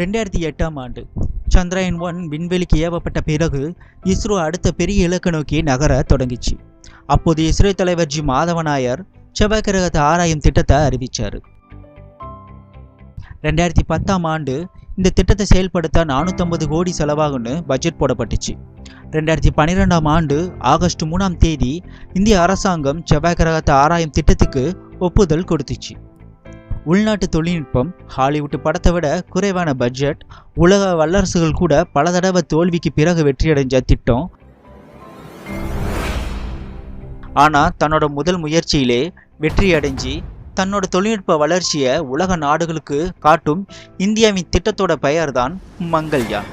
ரெண்டாயிரத்தி எட்டாம் ஆண்டு. சந்திராயன் ஒன் விண்வெளிக்கு ஏவப்பட்ட பிறகு இஸ்ரோ அடுத்த பெரிய இலக்கு நோக்கி நகர தொடங்கிச்சு. அப்போது இஸ்ரோ தலைவர் ஜி. மாதவநாயர் செவ்வாய் கிரகத்தை ஆராயும் திட்டத்தை அறிவிச்சார். ரெண்டாயிரத்தி பத்தாம் ஆண்டு இந்த திட்டத்தை செயல்படுத்த நானூற்றம்பது கோடி செலவாகும்னு பட்ஜெட் போடப்பட்டுச்சு. ரெண்டாயிரத்தி பன்னிரெண்டாம் ஆண்டு ஆகஸ்ட் மூணாம் தேதி இந்திய அரசாங்கம் செவ்வாய் கிரகத்தை ஆராயும் திட்டத்துக்கு ஒப்புதல் கொடுத்துச்சு. உள்நாட்டு தொழில்நுட்பம் ஹாலிவுட் படத்தை விட குறைவான பட்ஜெட் உலக வல்லரசுகள் கூட பல தடவை தோல்விக்கு பிறகு வெற்றியடைஞ்ச திட்டம். ஆனால் தன்னோட முதல் முயற்சியிலே வெற்றியடைஞ்சி தன்னோட தொழில்நுட்ப வளர்ச்சியை உலக நாடுகளுக்கு காட்டும் இந்தியாவின் திட்டத்தோட பெயர்தான் மங்கள்யான்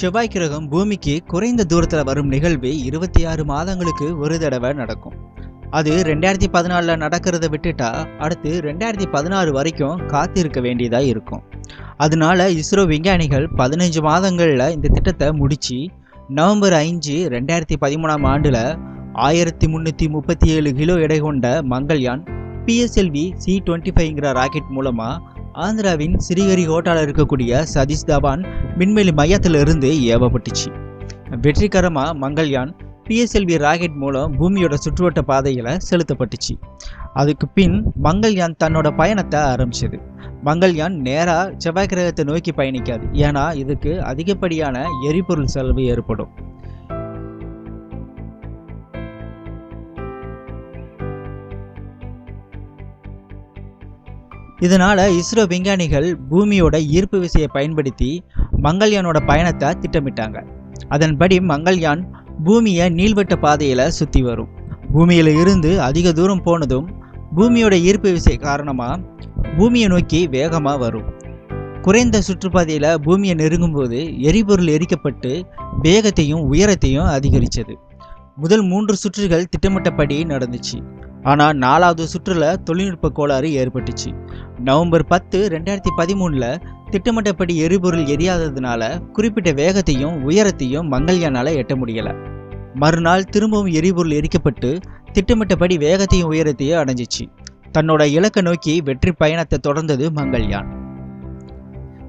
செவ்வாய் கிரகம் பூமிக்கு குறைந்த தூரத்தில் வரும் நிகழ்வு இருபத்தி ஆறு மாதங்களுக்கு ஒரு தடவை நடக்கும். அது ரெண்டாயிரத்தி பதினாலில் நடக்கிறத விட்டுட்டா அடுத்து ரெண்டாயிரத்தி பதினாறு வரைக்கும் காத்திருக்க வேண்டியதாக இருக்கும். அதனால இஸ்ரோ விஞ்ஞானிகள் பதினஞ்சு மாதங்களில் இந்த திட்டத்தை முடித்து நவம்பர் ஐந்து ரெண்டாயிரத்தி பதிமூணாம் ஆண்டில் ஆயிரத்தி முந்நூற்றி முப்பத்தி ஏழு கிலோ எடை கொண்ட மங்கள்யான் பிஎஸ்எல்வி சி டுவெண்ட்டி ஃபைவ்ங்கிற ராக்கெட் மூலமாக ஆந்திராவின் சிறிகரிகோட்டாவில் இருக்கக்கூடிய சதீஷ் தவான் விண்வெளி மையத்திலிருந்து ஏவப்பட்டுச்சு. வெற்றிகரமாக மங்கள்யான் பிஎஸ்எல்வி ராக்கெட் மூலம் பூமியோட சுற்றுவட்ட பாதையில் செலுத்தப்பட்டுச்சு. அதுக்கு பின் மங்கள்யான் தன்னோட பயணத்தை ஆரம்பிச்சது. மங்கள்யான் நேராக செவ்வாய் கிரகத்தை நோக்கி பயணிக்காது. ஏன்னா இதுக்கு அதிகப்படியான எரிபொருள் செலவு ஏற்படும். இதனால இஸ்ரோ விஞ்ஞானிகள் பூமியோட ஈர்ப்பு விசையை பயன்படுத்தி மங்கள்யானோட பயணத்தை திட்டமிட்டாங்க. அதன்படி மங்கள்யான் பூமியை நீள்வட்ட பாதையில் சுற்றி வரும். பூமியில் இருந்து அதிக தூரம் போனதும் பூமியோட ஈர்ப்பு விசை காரணமாக பூமியை நோக்கி வேகமாக வரும். குறைந்த சுற்றுப்பாதையில் பூமியை நெருங்கும்போது எரிபொருள் எரிக்கப்பட்டு வேகத்தையும் உயரத்தையும் அதிகரித்தது முதல் மூன்று சுற்றுகள் திட்டமிட்டபடி நடந்துச்சு. ஆனால் நாலாவது சுற்றுல தொழில்நுட்ப கோளாறு ஏற்பட்டுச்சு. நவம்பர் பத்து ரெண்டாயிரத்தி பதிமூணில் திட்டமிட்டபடி எரிபொருள் எரியாததுனால குறிப்பிட்ட வேகத்தையும் உயரத்தையும் மங்கள்யானால் எட்ட முடியலை. மறுநாள் திரும்பவும் எரிபொருள் எரிக்கப்பட்டு திட்டமிட்டபடி வேகத்தையும் உயரத்தையும் அடைஞ்சிச்சு. தன்னோட இலக்கை நோக்கி வெற்றி பயணத்தை தொடர்ந்தது மங்கள்யான்.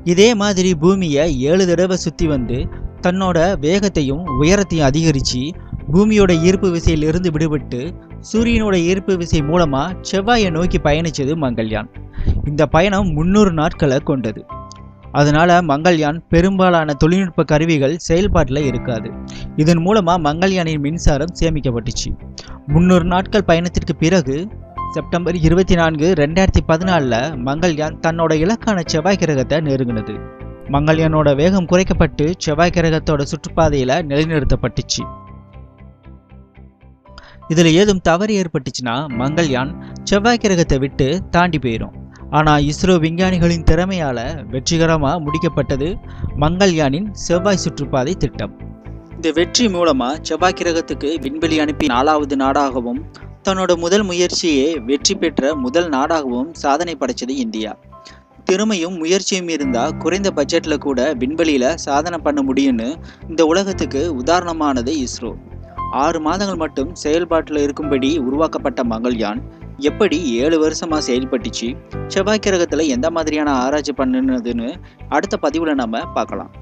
இதே மாதிரி பூமியை ஏழு தடவை சுற்றி வந்து தன்னோட வேகத்தையும் உயரத்தையும் அதிகரித்து பூமியோட ஈர்ப்பு விசையிலிருந்து விடுபட்டு சூரியனோட ஈர்ப்பு விசை மூலமாக செவ்வாயை நோக்கி பயணிச்சது மங்கள்யான். இந்த பயணம் முந்நூறு நாட்களை கொண்டது. அதனால் மங்கள்யான் பெரும்பாலான தொழில்நுட்ப கருவிகள் செயல்பாட்டில் இருக்காது. இதன் மூலமாக மங்கள்யானின் மின்சாரம் சேமிக்கப்பட்டுச்சு. முந்நூறு நாட்கள் பயணத்திற்கு பிறகு செப்டம்பர் இருபத்தி நான்கு ரெண்டாயிரத்தி பதினாலில் மங்கள்யான் தன்னோட இலக்கான செவ்வாய் கிரகத்தை நெருங்கினது. மங்கள்யானோட வேகம் குறைக்கப்பட்டு செவ்வாய் கிரகத்தோட சுற்றுப்பாதையில் நிலைநிறுத்தப்பட்டுச்சு. இதில் ஏதும் தவறு ஏற்பட்டுச்சுன்னா மங்கள்யான் செவ்வாய் கிரகத்தை விட்டு தாண்டி போயிடும் ஆனால் இஸ்ரோ விஞ்ஞானிகளின் திறமையால் வெற்றிகரமாக முடிக்கப்பட்டது மங்கள்யானின் செவ்வாய் சுற்றுப்பாதை திட்டம். இந்த வெற்றி மூலமாக செவ்வாய் கிரகத்துக்கு விண்வெளி அனுப்பி நாலாவது நாடாகவும் தன்னோட முதல் முயற்சியே வெற்றி பெற்ற முதல் நாடாகவும் சாதனை படைச்சது இந்தியா. திறமையும் முயற்சியும் இருந்தால் குறைந்த பட்ஜெட்டில் கூட விண்வெளியில் சாதனை பண்ண முடியும்னு இந்த உலகத்துக்கு உதாரணமானது இஸ்ரோ. ஆறு மாதங்கள் மட்டும் செயல்பாட்டில் இருக்கும்படி உருவாக்கப்பட்ட மங்கள்யான் எப்படி ஏழு வருஷமாக செயல்பட்டுச்சு? செவ்வாய் கிரகத்தில் எந்த மாதிரியான ஆராய்ச்சி பண்ணுனதுன்னு அடுத்த பதிவில் நம்ம பார்க்கலாம்.